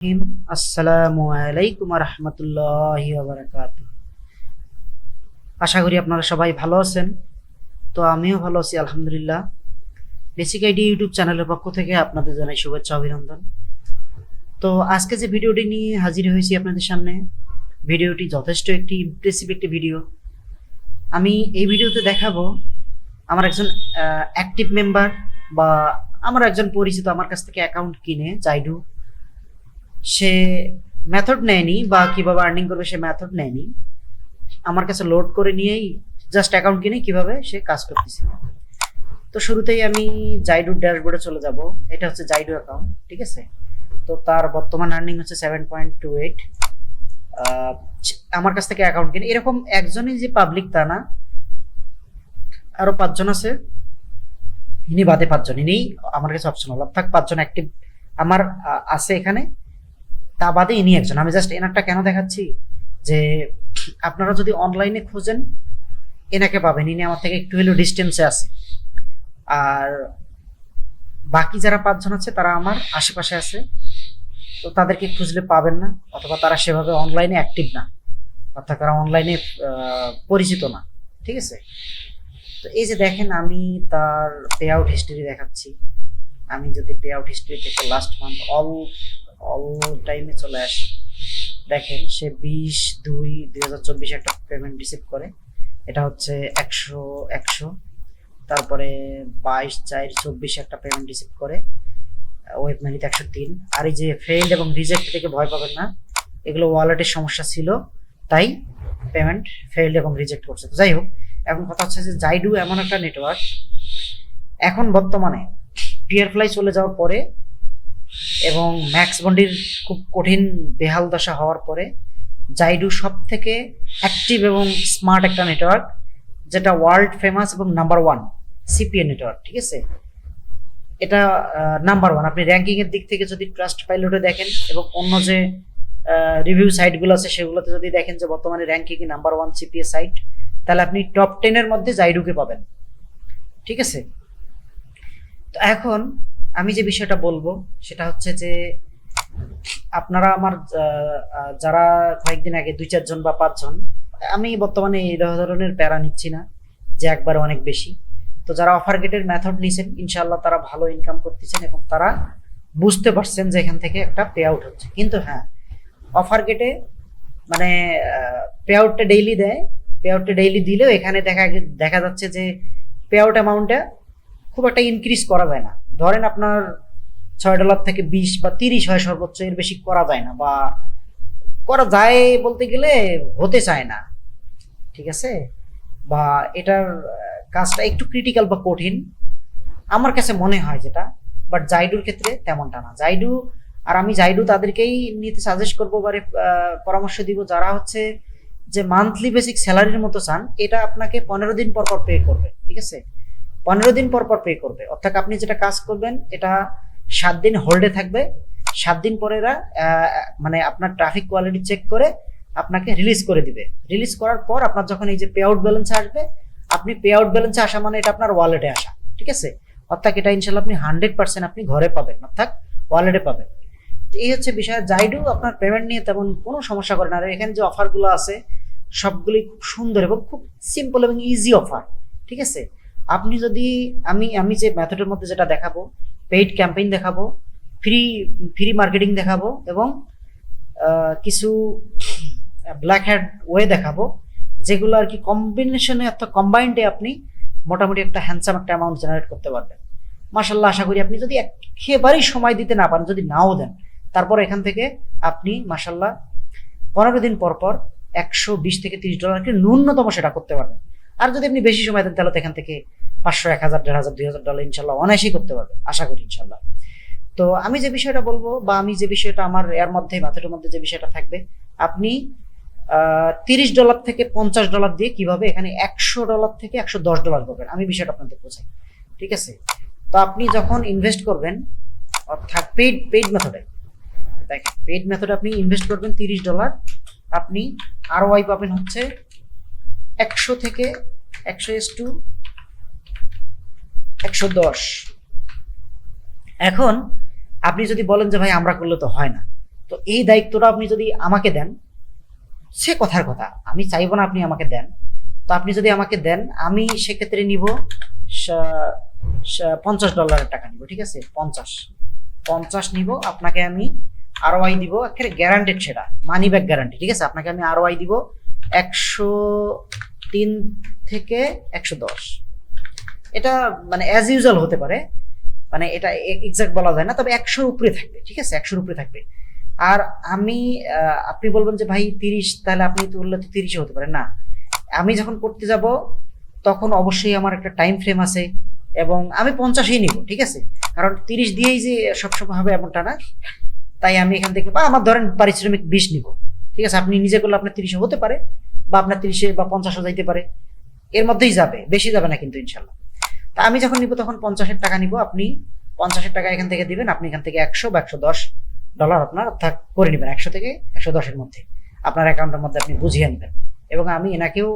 আসসালামু আলাইকুম রহমতুল্লাহ বারাকাত আশা করি আপনারা সবাই ভালো আছেন। তো আমিও ভালো আছি, আলহামদুলিল্লাহ। বেসিক আইডি ইউটিউব চ্যানেলের পক্ষ থেকে আপনাদের জানাই শুভেচ্ছা, অভিনন্দন। তো আজকে যে ভিডিওটি নিয়ে হাজির হয়েছি আপনাদের সামনে, ভিডিওটি যথেষ্ট একটি ইমপ্রেসিভ একটি ভিডিও আমি এই ভিডিওতে দেখাবো আমার একজন অ্যাক্টিভ মেম্বার বা আমার একজন পরিচিত আমার কাছ থেকে অ্যাকাউন্ট কিনে জাইডু সে মেথড নেয়নি বা কীভাবে আর্নিং করবে সে মেথড নেয়নি। আমার কাছে লোড করে নিয়েই জাস্ট অ্যাকাউন্ট কিনে কীভাবে সে কাজ করতেছে। তো শুরুতেই আমি জাইডুর ড্যাশবোর্ডে চলে যাব। এটা হচ্ছে জাইডু অ্যাকাউন্ট ঠিক আছে? তো তার বর্তমান আর্নিং হচ্ছে সেভেন পয়েন্ট টু এইট আমার কাছ থেকে অ্যাকাউন্ট কিনে। এরকম একজনই যে পাবলিক তা না আরও পাঁচজন আছে। ইনি বাদে পাঁচজন ইনি আমার কাছে অপশনাল অর্থাৎ পাঁচজন অ্যাক্টিভ আমার আছে এখানে। তা বাদে ইনি একজন। আমি জাস্ট এনারটা কেন দেখাচ্ছি? যে আপনারা যদি অনলাইনে খোঁজেন, এনাকে পাবেন। ইনি আমার থেকে একটু হলেও ডিস্টেন্সে আছে। আর বাকি যারা পাঁচজন আছে, তারা আমার আশেপাশে আছে। তো তাদেরকে খুঁজলে পাবেন না, অথবা তারা সেভাবে অনলাইনে অ্যাক্টিভ না। অর্থাৎ তারা অনলাইনে পরিচিত না। ঠিক আছে? তো এই যে দেখেন, আমি তার পে আউট হিস্ট্রি দেখাচ্ছি। আমি যদি পে আউট হিস্ট্রি থেকে লাস্ট মান্থ অল অল টাইমে চলে আসি। দেখেন, সে বিশ দুই দুই হাজার চব্বিশে একটা পেমেন্ট রিসিভ করে। এটা হচ্ছে একশো একশো। তারপরে বাইশ চার চব্বিশে একটা পেমেন্ট রিসিভ করে। ওয়েব মানিতে একশো তিন। আর এই যে ফেইল্ড এবং রিজেক্ট থেকে ভয় পাবেন না। এগুলো ওয়ালেটের সমস্যা ছিল। তাই পেমেন্ট ফেইল্ড এবং রিজেক্ট করছে। তো যাই হোক, এখন কথা হচ্ছে যে জাইডু এমন একটা নেটওয়ার্ক এখন বর্তমানে পিয়ার ফ্লাই চলে যাওয়ার পরে এবং ম্যাক্স বন্ডির খুব কঠিন বেহাল দশা হওয়ার পরে জাইডু সব থেকে অ্যাক্টিভ এবং স্মার্ট একটা নেটওয়ার্ক যেটা ওয়ার্ল্ড ফেমাস এবং নাম্বার ওয়ান সিপিএ নেটওয়ার্ক ঠিক আছে? এটা নাম্বার ওয়ান আপনি র্যাঙ্কিংয়ের দিক থেকে যদি ট্রাস্ট পাইলটে দেখেন এবং অন্য যে রিভিউ সাইটগুলো আছে সেগুলোতে যদি দেখেন যে বর্তমানে ranking number one CPA site তাহলে আপনি টপ টেনের মধ্যে জাইডুকে পাবেন। ঠিক আছে? তো এখন আমি যে বিষয়টা বলব, সেটা হচ্ছে যে আপনারা আমার যারা কয়েকদিন আগে দুই চারজন বা পাঁচজন, আমি বর্তমানে এই ধরনের প্যারা নিচ্ছি না যে একবার অনেক বেশি। তো যারা অফার গেটের মেথড নিছেন ইনশাল্লাহ তারা ভালো ইনকাম করতেছেন এবং তারা বুঝতে পারছেন যে এখান থেকে একটা পে আউট হচ্ছে। কিন্তু হ্যাঁ অফার গেটে মানে পে আউটটা ডেইলি দেয়। পে আউটটা ডেইলি দিলেও এখানে দেখা দেখা যাচ্ছে যে পে আউট অ্যামাউন্টটা খুব একটা ইনক্রিজ করা যায় না। ধরেন আপনার ছয় ডলার থেকে বিশ বা তিরিশ হয় সর্বোচ্চ, এর বেশি করা যায় না বা করা যায় বলতে গেলে হতে চায় না, ঠিক আছে? বা এটার কাজটা একটু ক্রিটিক্যাল বা কঠিন। আমার কাছে মনে হয় যেটা বাট জাইডুর ক্ষেত্রে তেমনটা না। জাইডু, আর আমি জাইডু তাদেরকেই নিতে সাজেস্ট করব বারে পরামর্শ দিব যারা হচ্ছে যে মান্থলি বেসিক স্যালারির মতো চান, এটা আপনাকে পনেরো দিন পর পর পে করবে, ঠিক আছে? পনেরো দিন পর পর পে করবে। অর্থাৎ আপনি যেটা কাজ করবেন, এটা সাত দিন হোল্ডে থাকবে। সাত দিন পরে এরা মানে আপনার ট্রাফিক কোয়ালিটি চেক করে আপনাকে রিলিজ করে দিবে। রিলিজ করার পর আপনার যখন এই যে পে আউট ব্যালেন্সে আসবে, আপনি পে আউট ব্যালেন্সে আসা মানে এটা আপনার ওয়ালেটে আসা। ঠিক আছে? অর্থাৎ এটা ইনশাল্লাহ আপনি হান্ড্রেড পার্সেন্ট আপনি ঘরে পাবেন, অর্থাৎ ওয়ালেটে পাবেন। এই হচ্ছে বিষয়। জাইডু আপনার পেমেন্ট নিয়ে তেমন কোনো সমস্যা করে না। আর এখানে যে অফারগুলো আছে সবগুলি খুব সুন্দর এবং খুব সিম্পল এবং ইজি অফার ঠিক আছে? আপনি যদি, আমি আমি যে মেথডের মধ্যে যেটা দেখাবো পেইড ক্যাম্পেইন দেখাবো ফ্রি ফ্রি মার্কেটিং দেখাবো এবং কিছু ব্ল্যাক হ্যাড ওয়ে দেখাবো, যেগুলো আর কি কম্বিনেশনে অর্থাৎ কম্বাইন্ডে আপনি মোটামুটি একটা হ্যান্ডসাম একটা অ্যামাউন্ট জেনারেট করতে পারবেন। মাসাল্লাহ আশা করি আপনি যদি একেবারেই সময় দিতে না পারেন, যদি নাও দেন, তারপর এখান থেকে আপনি মাসাল্লাহ পনেরো দিন পর পর একশো বিশ থেকে তিরিশ ডলারকে ন্যূনতম সেটা করতে পারবেন। আর যদি আপনি বেশি সময় দেন, তাহলে তো এখান থেকে পাঁচশো, এক হাজার, দেড় হাজার, দুই হাজার ডলার ইনশাল্লাহ অনায়াসেই করতে পারবে, আশা করি ইনশাল্লাহ। তো আমি যে বিষয়টা বলব বা আমি যে বিষয়টা আমার এর মধ্যে মাথাটার মধ্যে যে বিষয়টা থাকবে, আপনি তিরিশ ডলার থেকে পঞ্চাশ ডলার দিয়ে কীভাবে এখানে একশো ডলার থেকে একশো দশ ডলার করবেন, আমি বিষয়টা আপনাদের বোঝাই, ঠিক আছে? তো আপনি যখন ইনভেস্ট করবেন, অর্থাৎ পেইড পেইড মেথডে দেখেন পেইড মেথডে আপনি ইনভেস্ট করবেন তিরিশ ডলার আপনি আর ওয়াই পাবেন হচ্ছে একশো থেকে একশো এস টু একশো দশ। এখন আপনি যদি বলেন যে, ভাই, আমরা করলে তো হয় না। তো এই দায়িত্বটা আপনি যদি আমাকে দেন, সে কথার কথা। আমি চাইব না আপনি আমাকে দেন। তো আপনি যদি আমাকে দেন, আমি সেক্ষেত্রে নিব পঞ্চাশ ডলারের টাকা নিব, ঠিক আছে? পঞ্চাশ। পঞ্চাশ নিব, আপনাকে আমি আরও আই দিব, একেবারে গ্যারান্টেড সেটা মানি ব্যাক গ্যারান্টি ঠিক আছে? আপনাকে আমি আরও আই দিব একশো তিন থেকে একশো দশ। এটা মানে অ্যাজ ইউজুয়াল হতে পারে। মানে এটা এক্সাক্ট বলা যায় না, তবে একশোর উপরে থাকবে, ঠিক আছে? একশোর উপরে থাকবে। আর আমি আপনি বলবেন যে, ভাই, তিরিশ, তাহলে আপনি তুললে তো তিরিশে হতে পারে। না, আমি যখন করতে যাব, তখন অবশ্যই আমার একটা টাইম ফ্রেম আছে এবং আমি পঞ্চাশেই নিব, ঠিক আছে? কারণ তিরিশ দিয়েই যে সবসময় হবে এমনটা না, তাই আমি এখান থেকে, বা আমার ধরেন পারিশ্রমিক বিশ নিব, ঠিক আছে? আপনি নিজে করলে আপনার তিরিশে হতে পারে বা আপনার তিরিশে বা পঞ্চাশও যাইতে পারে। এর মধ্যেই যাবে, বেশি যাবে না কিন্তু ইনশাল্লাহ। তা আমি যখন নিব তখন পঞ্চাশের টাকা নিব, আপনি পঞ্চাশের টাকা এখান থেকে দিবেন, আপনি এখান থেকে একশো বা একশো দশ ডলার আপনার অর্থাৎ করে নেবেন, একশো থেকে একশো দশের মধ্যে। আপনার অ্যাকাউন্টের মধ্যে আপনি বুঝিয়ে নেবেন। এবং আমি এনাকেও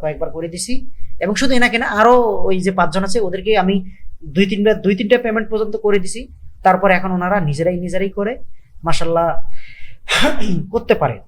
কয়েকবার করে দিছি। এবং শুধু এনাকে না আরও ওই যে পাঁচজন আছে, ওদেরকে আমি দুই তিনবার, দুই তিনটা পেমেন্ট পর্যন্ত করে দিছি। তারপর এখন ওনারা নিজেরাই নিজেরাই করে মাসাল্লাহ করতে পারে।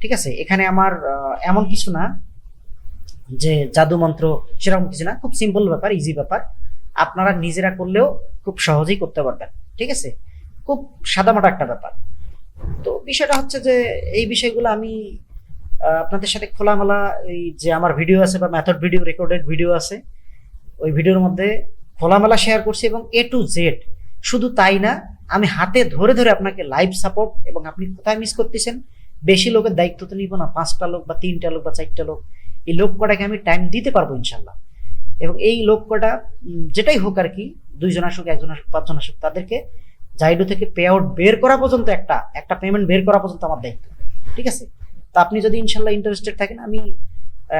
ঠিক আছে? এখানে আমার এমন কিছু না। যে জাদু মন্ত্র সেরকম কিছু না, খুব সিম্পল ব্যাপার ইজি ব্যাপার। আপনারা নিজেরা করলেও খুব সহজেই করতে পারবেন, ঠিক আছে? খুব সাদামাটা একটা ব্যাপার। তো বিষয়টা হচ্ছে যে, এই বিষয়গুলো আমি আপনাদের সাথে খোলামেলা এই যে আমার ভিডিও আছে বা মেথড ভিডিও রেকর্ডেড ভিডিও আছে, ওই ভিডিওর মধ্যে খোলামেলা শেয়ার করছি এবং এ টু জেড শুধু তাই না, আমি হাতে ধরে ধরে আপনাকে লাইভ সাপোর্ট এবং আপনি কোথায় মিস করতেছেন, বেশি লোকের দায়িত্ব তো নিব না, পাঁচটা লোক বা তিনটা লোক বা চারটা লোক এই লোক কটাকে আমি টাইম দিতে পারব ইনশাল্লাহ এবং এই লোক কটা যেটাই হোক আর কি, দুইজন আসুক, একজন আসুক, পাঁচজন আসুক, তাদেরকে জাইডো থেকে পে আউট বের করা পর্যন্ত একটা একটা পেমেন্ট বের করা পর্যন্ত আমার দায়িত্ব। ঠিক আছে? তা আপনি যদি ইনশাল্লাহ ইন্টারেস্টেড থাকেন, আমি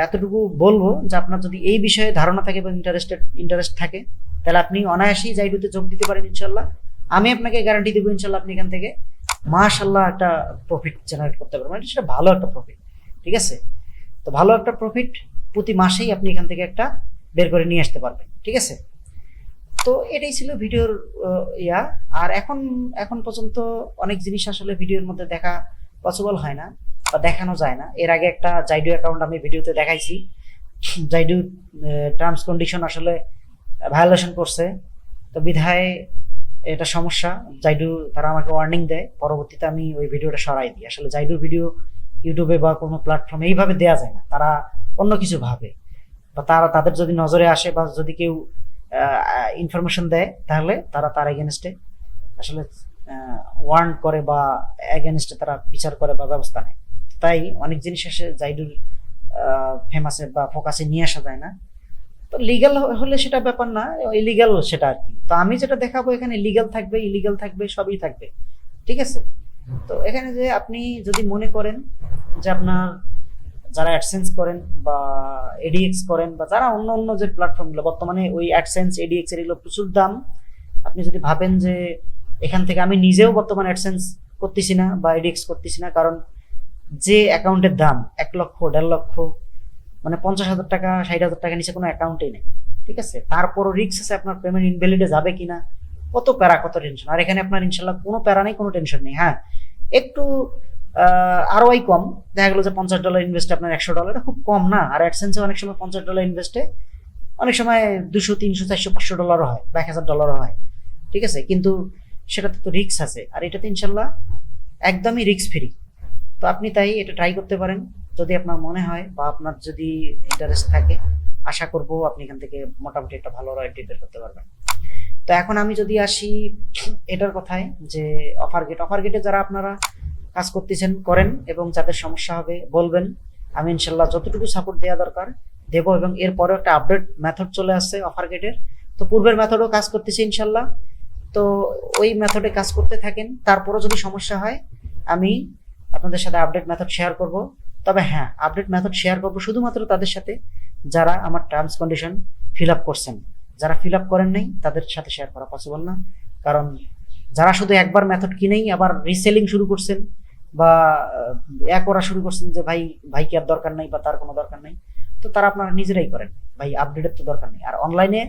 এতটুকু বলব যে আপনার যদি এই বিষয়ে ধারণা থাকে এবং ইন্টারেস্টেড ইন্টারেস্ট থাকে, তাহলে আপনি অনায়াসেই জাইডোতে যোগ দিতে পারেন ইনশাল্লাহ আমি আপনাকে গ্যারান্টি দেবো ইনশাল্লাহ আপনি এখান থেকে মাশাল্লাহ একটা প্রফিট জেনারেট করতে পারবেন। মানে সেটা ভালো একটা প্রফিট ঠিক আছে? তো ভালো একটা প্রফিট প্রতি মাসেই আপনি এখান থেকে একটা বের করে নিয়ে আসতে পারবেন, ঠিক আছে? তো এটাই ছিল ভিডিওর ইয়া। আর এখন এখন পর্যন্ত অনেক জিনিস আসলে ভিডিওর মধ্যে দেখা পসিবল হয় না বা দেখানো যায় না। এর আগে একটা জাইডু অ্যাকাউন্ট আমি ভিডিওতে দেখাইছি। জাইডু টার্মস কন্ডিশন আসলে ভায়োলেশন করছে। তো বিধায় এটা সমস্যা। জাইডু তারা আমাকে ওয়ার্নিং দেয়। পরবর্তীতে আমি ওই ভিডিওটা সরাই দিই। আসলে জাইডুর ভিডিও ইউটিউবে বা কোনো প্ল্যাটফর্মে এইভাবে দেওয়া যায় না। তারা অন্য কিছু ভাবে। বা তারা তাদের যদি নজরে আসে বা যদি কেউ ইনফরমেশন দেয়, তাহলে তারা তার এগেনস্টে আসলে ওয়ার্ন করে বা এগেনস্টে তারা বিচার করে বা ব্যবস্থা নেয়। তাই অনেক জিনিস এসে জাইডুর ফেমাসে বা ফোকাসে নিয়ে আসা যায় না। তো লিগ্যাল হলে সেটা ব্যাপার না ইলিগাল সেটা আর কি। তো আমি যেটা দেখাবো এখানে লিগ্যাল থাকবে ইলিগাল থাকবে, সবই থাকবে। ঠিক আছে? তো এখানে যে আপনি যদি মনে করেন যে আপনার যারা অ্যাডসেন্স করেন বা এডিএক্স করেন বা যারা অন্য অন্য যে প্ল্যাটফর্মগুলো বর্তমানে ওই অ্যাডসেন্স এডিএক্স এগুলো প্রচুর দাম, আপনি যদি ভাবেন যে এখান থেকে আমি নিজেও বর্তমানে অ্যাডসেন্স করতেছি না বা এডিএক্স করতেছি না, কারণ যে অ্যাকাউন্টের দাম এক লক্ষ, দেড় লক্ষ মানে পঞ্চাশ হাজার টাকা, ষাট হাজার টাকা নিচে কোনো অ্যাকাউন্টেই নেই, ঠিক আছে? তারপরও রিক্স আছে আপনার পেমেন্ট ইনভ্যালিডে যাবে কিনা, কত প্যারা, কত টেনশন আর এখানে আপনার ইনশাল্লাহ কোনো প্যারা নেই, কোনো টেনশন নেই হ্যাঁ? একটু আরও কম। দেখা গেলো যে পঞ্চাশ ডলার ইনভেস্টে আপনার একশো ডলার খুব কম না। আর অ্যাডসেন্সে অনেক সময় পঞ্চাশ ডলার ইনভেস্টে অনেক সময় দুশো, তিনশো, চারশো, পাঁচশো ডলারও হয়, বা এক হাজার ডলারও হয়। ঠিক আছে? কিন্তু সেটাতে তো রিক্স আছে। আর এটাতে ইনশাল্লাহ একদমই রিক্স ফ্রি তো আপনি তাই এটা ট্রাই করতে পারেন। যদি আপনার মনে হয় বা আপনার যদি ইন্টারেস্ট থাকে, আশা করব আপনি এখান থেকে মোটামুটি একটা ভালো রয়্যালটি বের করতে পারবেন। তো এখন আমি যদি আসি এটার কথায় যে অফার গেট অফার গেটে যারা আপনারা কাজ করতেছেন, করেন এবং যাদের সমস্যা হবে বলবেন, আমি ইনশাল্লাহ যতটুকু সাপোর্ট দেওয়া দরকার দেব এবং এরপরেও একটা আপডেট মেথড চলে আসছে অফার গেটের তো পূর্বের মেথডও কাজ করতেছে ইনশাল্লাহ। তো ওই মেথডে কাজ করতে থাকেন, তারপরও যদি সমস্যা হয়, আমি আপনাদের সাথে আপডেট মেথড শেয়ার করব। তবে হ্যাঁ আপডেট মেথড শেয়ার করব শুধুমাত্র তাদের সাথে যারা আমার টার্মস কন্ডিশন ফিল আপ করছেন। যারা ফিল আপ করেন নাই তাদের সাথে শেয়ার করা পসিবল না। কারণ যারা শুধু একবার মেথড কিনেই আবার রিসেলিং শুরু করছেন বা আহ, এ করা শুরু করছেন যে ভাই ভাই কি আর দরকার নাই বা তার কোনো দরকার নাই তো তারা আপনারা নিজেরাই করেন। ভাই আপডেটের তো দরকার নেই। আর অনলাইনে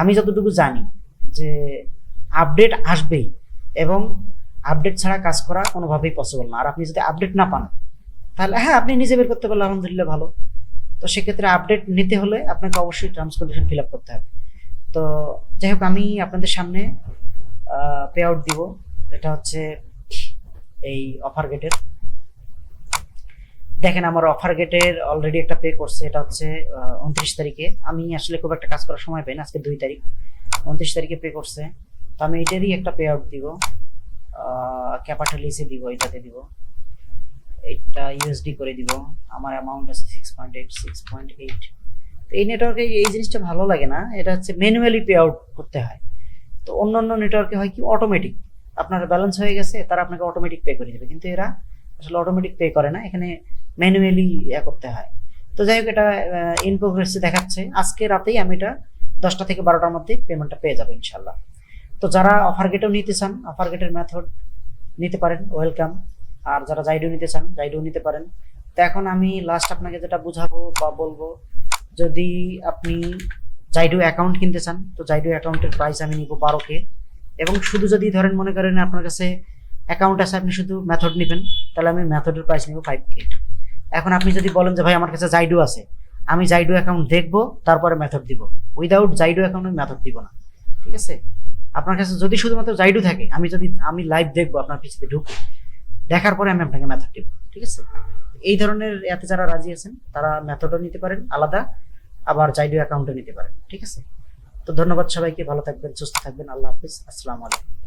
আমি যতটুকু জানি যে আপডেট আসবেই এবং আপডেট ছাড়া কাজ করা কোনোভাবেই পসিবল না। আর আপনি যদি আপডেট না পান তাহলে হ্যাঁ আপনি নিজে বের করতে পারলে আলহামদুলিল্লাহ ভালো। তো সেক্ষেত্রে আপডেট নিতে হলে আপনাকে অবশ্যই টার্মস কন্ডিশন ফিল আপ করতে হবে। তো যাই হোক, আমি আপনাদের সামনে পে আউট দিব। এটা হচ্ছে এই অফার গেটের দেখেন, আমার অফার গেটের অলরেডি একটা পে করছে। এটা হচ্ছে উনত্রিশ তারিখে। আমি আসলে খুব একটা কাজ করার সময় পাই না, আজকে দুই তারিখ। উনত্রিশ তারিখে পে করছে। তো আমি এটারই একটা পে আউট দিব ক্যাপিটালিসে দিব, এটাতে দিব। এটা ইউএসডি করে দিব। আমার অ্যামাউন্ট আছে six point eight six point eight এই নেটওয়ার্কে এই জিনিসটা ভালো লাগে না, এটা হচ্ছে ম্যানুয়ালি পে আউট করতে হয়। তো অন্য অন্য নেটওয়ার্কে হয় কি অটোমেটিক আপনার ব্যালেন্স হয়ে গেছে, তারা আপনাকে অটোমেটিক পে করে দেবে। কিন্তু এরা আসলে অটোমেটিক পে করে না, এখানে ম্যানুয়ালি ইয়ে করতে হয়। তো যাই হোক, এটা ইন প্রোগ্রেসে দেখাচ্ছে। আজকে রাতেই আমি এটা দশটা থেকে বারোটার মধ্যে পেমেন্টটা পেয়ে যাব ইনশাল্লাহ তো যারা অফার গেটেও নিতে চান অফার গেটের মেথড নিতে পারেন ওয়েলকাম আর যারা জাইডো নিতে চান জাইডো নিতে পারেন। তো এখন আমি লাস্ট আপনাকে যেটা বুঝাবো বা বলব যদি আপনি জাইডো অ্যাকাউন্ট কিনতে চান, তো জাইডো অ্যাকাউন্টের প্রাইস আমি নিব বারো কে। এবং শুধু যদি ধরেন মনে করেন আপনার কাছে অ্যাকাউন্ট আছে, আপনি শুধু মেথড নেবেন, তাহলে আমি মেথডের প্রাইস নিব ফাইভ কে। এখন আপনি যদি বলেন যে, ভাই, আমার কাছে জাইডো আছে। আমি জাইডো অ্যাকাউন্ট দেখব, তারপরে মেথড দিব। উইদাউট জাইডো অ্যাকাউন্ট আমি মেথড দিব না। ঠিক আছে? আপনার কাছে যদি শুধুমাত্র জাইডো থাকে, আমি যদি, আমি লাইভ দেখব, আপনার পিছিয়ে ঢুকে, দেখার পরে আমি আপনাকে মেথড দিব। ঠিক আছে? এই ধরনের এতে যারা রাজি আছেন, তারা মেথডও নিতে পারেন, আলাদা। আবার চাইলেও অ্যাকাউন্টে নিতে পারেন। ঠিক আছে? তো ধন্যবাদ সবাইকে, ভালো থাকবেন, সুস্থ থাকবেন। আল্লাহ হাফিজ। আসসালামু আলাইকুম।